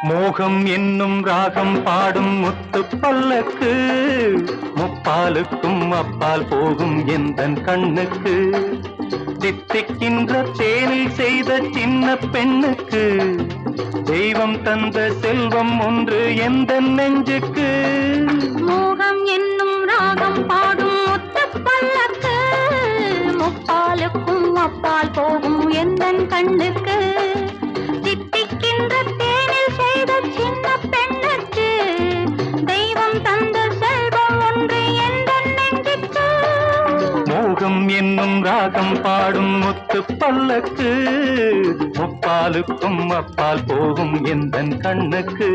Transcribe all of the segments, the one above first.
மோகம் என்னும் ராகம் பாடும் முத்து பல்லக்கு. முப்பாலுக்கும் அப்பால் போகும் எந்த கண்ணுக்கு. சித்திக்கின்ற தேனில் செய்த சின்ன பெண்ணுக்கு. தெய்வம் தந்த செல்வம் ஒன்று எந்த நெஞ்சுக்கு. மோகம் போகும் கண்ணுக்கு தித்திக்கின்ற தேனில் செய்த சின்ன பெண்ணுக்கு தெய்வம் தந்த செல்வம் ஒன்று எந்தன் மோகம் என்னும் ராகம் பாடும் முத்து பல்லக்கு. முப்பாலுக்கும் அப்பால் போகும் எந்தன் கண்ணுக்கு?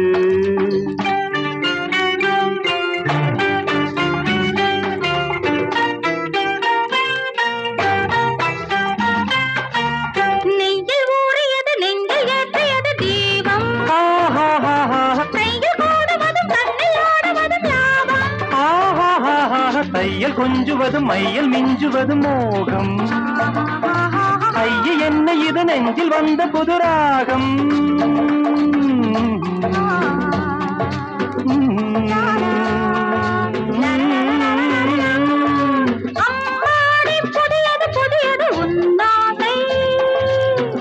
ஆஹாஹாஹா, தையல் கொஞ்சுவதும் மையல் மிஞ்சுவதும் மோகம். ஐய என்ன இது நெஞ்சில் வந்த புதுராகம்.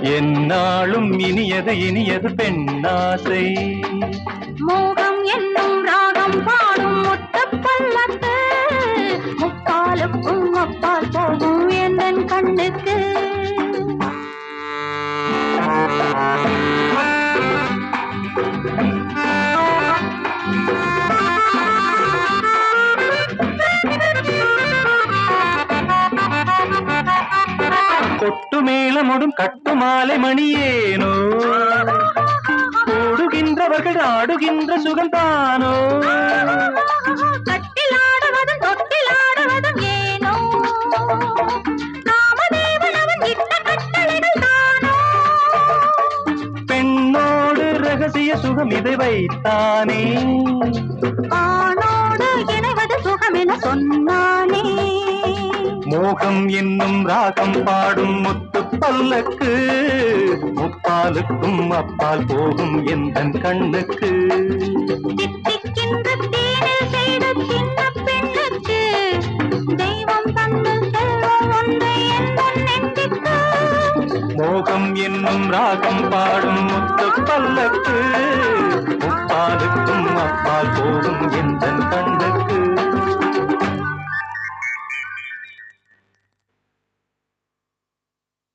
என்னாலும் இனியது இனியது பெண்ணாசை. மோகம் என்னும் ராகம் பாடும் கொட்டு மேளமுடும் கட்டு மாலை மணியேனோ? ஓடுகின்றவர்கள் ஆடுகின்ற சுகம்தானோ? கட்டிலாடுவதும் தொட்டிலாடுவதும் ஏனோ? காமதேவன் அவன் இட்ட கட்டளைகள் தானோ? பெண்ணோடு ரகசிய சுகம் இதை வைத்தானே? ஆணோடு இணைவது சுகம் என சொன்னானே மோகம் என்னும் ராகம் பாடும் முத்து பல்லக்கு. முப்பாலுக்கும் அப்பால் போகும் எந்தன் கண்ணுக்கு. மோகம் என்னும் ராகம் பாடும் முத்து பல்லக்கு. முப்பாலுக்கும் அப்பால் போகும் எந்தன் கண்ணுக்கு.